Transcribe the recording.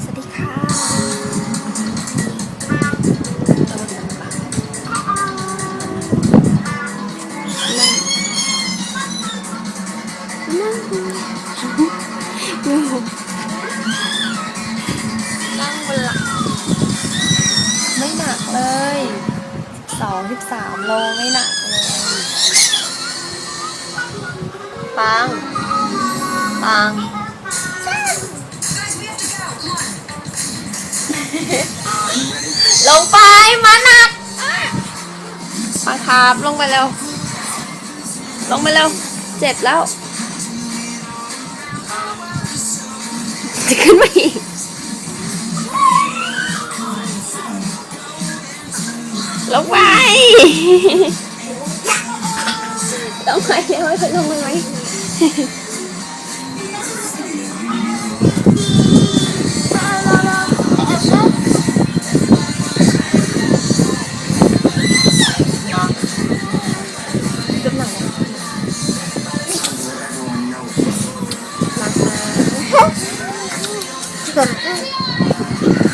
สวัสดีค่ะนั่งนั่งดูนั่งบนหลังไม่หนักเลยสองสิบสามโลไม่หนักเลยปังปัง ลงไปมาหนักปังครับลงไปเร็วลงไปเร็วเจ็บแล้ว จะขึ้นมาอีกลงไปต้องไปเร็วลงไปไหม 違うの